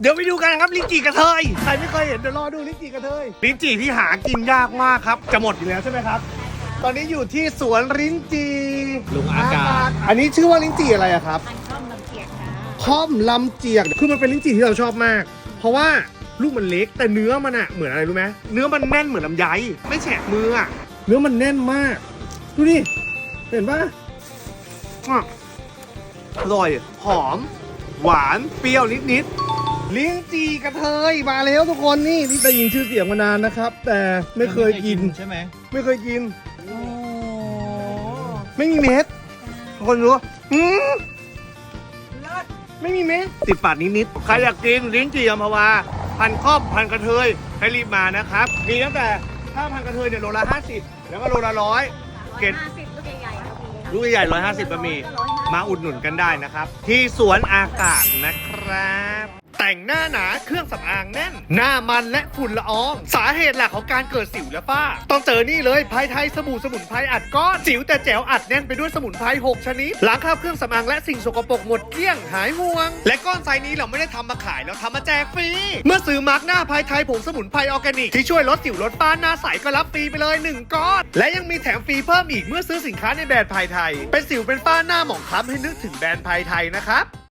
เดี๋ยวไปดูกันครับลิ้นจี่กระเทยใครไม่เคยเห็นเดี๋ยวรอดูลิ้นจี่กระเทยลิ้นจี่ที่หากินยากมากครับ จะหมดอยู่แล้วใช่ไหมครับ ตอนนี้อยู่ที่สวนลิ้นจี่ลุงอากาศ อันนี้ชื่อว่าลิ้นจี่อะไรอะครับอันข้อมลำเจียกค่ะค่อมลำเจียกคือมันเป็นลิ้นจี่ที่เราชอบมาก เพราะว่าลูกมันเล็กแต่เนื้อมันอะเหมือนอะไรรู้ไหมเนื้อมันแน่นเหมือนลำไยไม่แฉะมืออะเนื้อมันแน่นมากดูดิเห็นปะอะอร่อยหอม หวานเปรี้ยวนิดๆ ลิ้นจี่กระเทยมาแล้วทุกคนนี่นี่ได้ยินชื่อเสียงมานานนะครับ แต่ไม่เคยกิน ใช่ไหมไม่เคยกินไม่มีเม็ดทุกคนรู้อืมไม่มีเม็ดติดปากนิดๆใครอยากกินลิ้นจี่อัมพวาพันครอบพันกระเทยให้รีบมานะครับ มีตั้งแต่ถ้าพันกระเทยเนี่ยโลละ50 แล้วก็โลละร้อยเกรดห้าสิบลูกใหญ่ๆก็มีค่ะลูกใหญ่ร้อยห้าสิบก็มี มาอุดหนุนกันได้นะครับ ที่สวนอากาศนะครับ แต่งหน้าหนาเครื่องสำอางแน่น หน้ามันและฝุ่นละออง สาเหตุหลักของการเกิดสิวและฝ้า ต้องเจอนี่เลยภายไทยสบู่สมุนไพรอัดก้อน สิวแต่แจ๋วอัดแน่นไปด้วยสมุนไพร6ชนิดล้างคราบเครื่องสำอางและสิ่งสกปรกหมดเกลี้ยงหายห่วง และก้อนไซนี้เราไม่ได้ทำมาขายเราทำมาแจกฟรีเมื่อซื้อมาร์กหน้าภายไทยผงสมุนไพรออร์แกนิกที่ช่วยลดสิวลดฝ้าหน้าใสก็รับฟรีไปเลยหนึ่งก้อนและยังมีแถมฟรีเพิ่มอีกเมื่อซื้อสินค้าในแบรนด์ภายไทย เป็นสิวเป็นฝ้าหน้าหมองคล้ำให้นึกถึงแบรนด์ภายไทยนะครับ